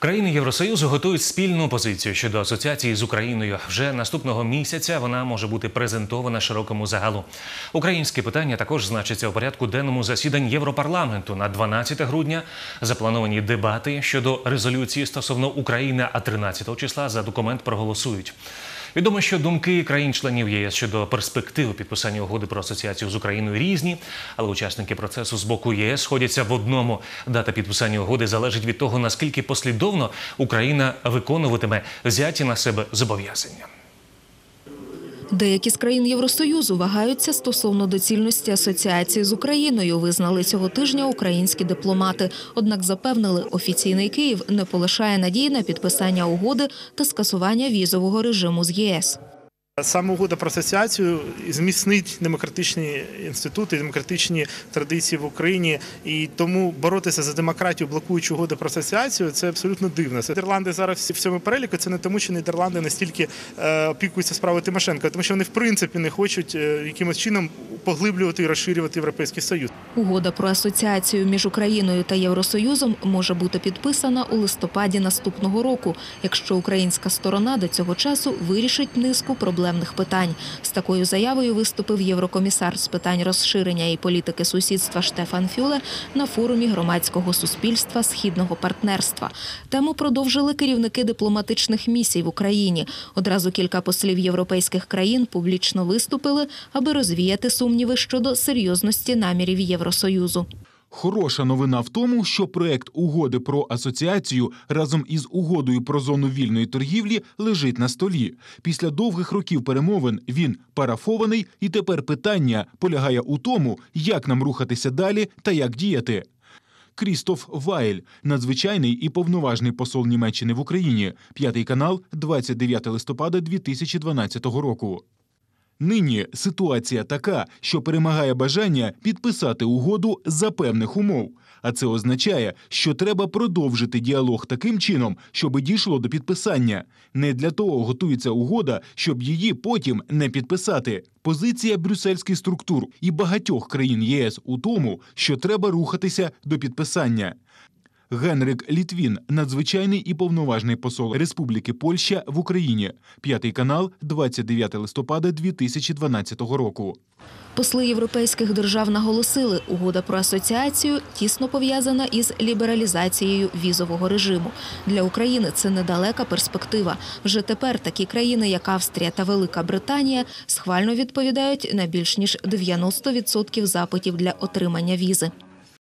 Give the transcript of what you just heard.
Країни Євросоюзу готують спільну позицію щодо асоціації з Україною. Вже наступного місяця вона може бути презентована широкому загалу. Українське питання також значиться у порядку денному засідань Європарламенту на 12 грудня. Заплановані дебати щодо резолюції стосовно України, а 13 числа за документ проголосують. Відомо, що думки країн-членів ЄС щодо перспектив підписання угоди про асоціацію з Україною різні, але учасники процесу з боку ЄС сходяться в одному. Дата підписання угоди залежить від того, наскільки послідовно Україна виконуватиме взяті на себе зобов'язання. Деякі з країн Євросоюзу вагаються стосовно доцільності асоціації з Україною. Визнали цього тижня українські дипломати. Однак запевнили, офіційний Київ не полишає надії на підписання угоди та скасування візового режиму з ЄС. Саме угода про асоціацію зміцнить демократичні інститути, демократичні традиції в Україні, і тому боротися за демократію, блокуючи угоди про асоціацію, це абсолютно дивно. Нідерланди зараз в цьому переліку. Це не тому, що Нідерланди настільки е, опікуються справою Тимошенко, тому що вони в принципі не хочуть е, якимось чином поглиблювати і розширювати європейський союз. Угода про асоціацію між Україною та Євросоюзом може бути підписана у листопаді наступного року, якщо українська сторона до цього часу вирішить низку проблемних питань. З такою заявою виступив єврокомісар з питань розширення і політики сусідства Штефан Фюле на форумі громадського суспільства східного партнерства. Тему продовжили керівники дипломатичних місій в Україні. Одразу кілька послів європейських країн публічно виступили, аби розвіяти сумніви щодо серйозності намірів Євросоюзу. Хороша новина в тому, що проект угоди про асоціацію разом із угодою про зону вільної торгівлі лежить на столі. Після довгих років перемовин він парафований, і тепер питання полягає у тому, як нам рухатися далі та як діяти. Крістоф Вайль, надзвичайний і повноважний посол Німеччини в Україні, п'ятий канал, 29 листопада 2012 року. Нині ситуація така, що перемагає бажання підписати угоду за певних умов. А це означає, що треба продовжити діалог таким чином, щоб дійшло до підписання. Не для того готується угода, щоб її потім не підписати. Позиція брюссельських структур і багатьох країн ЄС у тому, що треба рухатися до підписання. Генрик Літвін, надзвичайний і повноважний посол Республіки Польща в Україні. П'ятий канал, 29 листопада 2012 року. Посли європейських держав наголосили, угода про асоціацію тісно пов'язана із лібералізацією візового режиму. Для України це недалека перспектива. Вже тепер такі країни, як Австрія та Велика Британія, схвально відповідають на більш ніж 90% запитів для отримання візи.